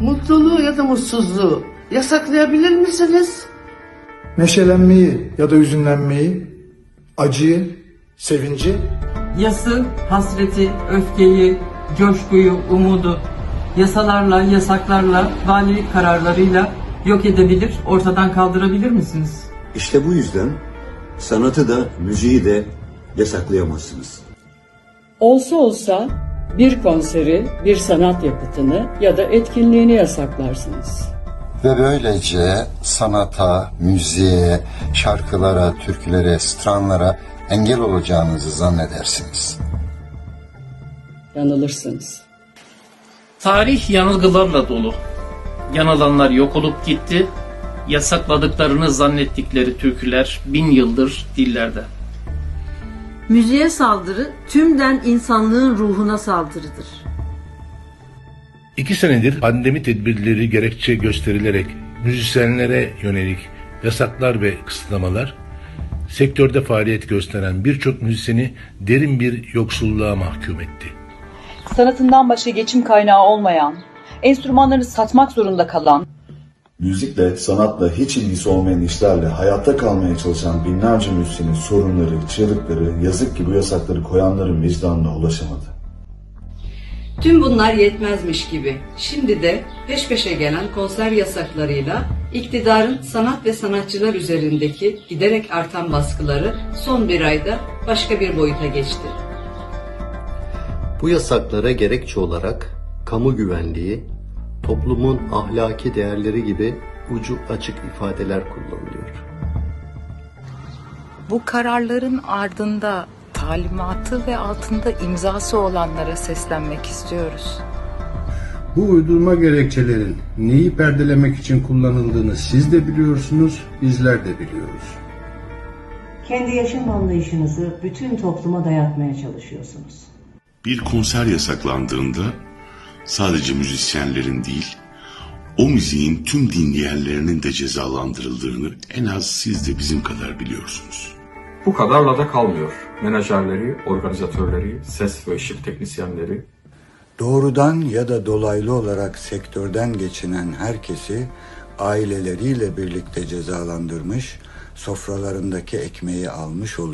mutluluğu ya da mutsuzluğu yasaklayabilir misiniz? Neşelenmeyi ya da hüzünlenmeyi, acıyı, sevinci, Yası, hasreti, öfkeyi, coşkuyu, umudu yasalarla, yasaklarla, valilik kararlarıyla yok edebilir, ortadan kaldırabilir misiniz? İşte bu yüzden sanatı da müziği de yasaklayamazsınız. Olsa olsa bir konseri, bir sanat yapıtını ya da etkinliğini yasaklarsınız. Ve böylece sanata, müziğe, şarkılara, türkülere, stranlara engel olacağınızı zannedersiniz. Yanılırsınız. Tarih yanılgılarla dolu. Yanılanlar yok olup gitti. Yasakladıklarını zannettikleri türküler bin yıldır dillerde. Müziğe saldırı tümden insanlığın ruhuna saldırıdır. İki senedir pandemi tedbirleri gerekçe gösterilerek müzisyenlere yönelik yasaklar ve kısıtlamalar sektörde faaliyet gösteren birçok müzisyeni derin bir yoksulluğa mahkum etti. sanatından başka geçim kaynağı olmayan, enstrümanlarını satmak zorunda kalan, Müzikle, sanatla hiç ilgisi olmayan işlerle hayatta kalmaya çalışan binlerce müzisyenin sorunları, çığlıkları, yazık ki bu yasakları koyanların vicdanına ulaşamadı. Tüm bunlar yetmezmiş gibi. Şimdi de peş peşe gelen konser yasaklarıyla iktidarın sanat ve sanatçılar üzerindeki giderek artan baskıları son bir ayda başka bir boyuta geçti. Bu yasaklara gerekçe olarak kamu güvenliği, toplumun ahlaki değerleri gibi ucu açık ifadeler kullanılıyor. bu kararların ardında talimatı ve altında imzası olanlara seslenmek istiyoruz. Bu uydurma gerekçelerin neyi perdelemek için kullanıldığını siz de biliyorsunuz, bizler de biliyoruz. Kendi yaşam anlayışınızı bütün topluma dayatmaya çalışıyorsunuz. Bir konser yasaklandığında sadece müzisyenlerin değil, o müziğin tüm dinleyenlerinin de cezalandırıldığını en az siz de bizim kadar biliyorsunuz. Bu kadarla da kalmıyor. Menajerleri, organizatörleri, ses ve ışık teknisyenleri, Doğrudan ya da dolaylı olarak sektörden geçinen herkesi aileleriyle birlikte cezalandırmış, sofralarındaki ekmeği almış oluyor.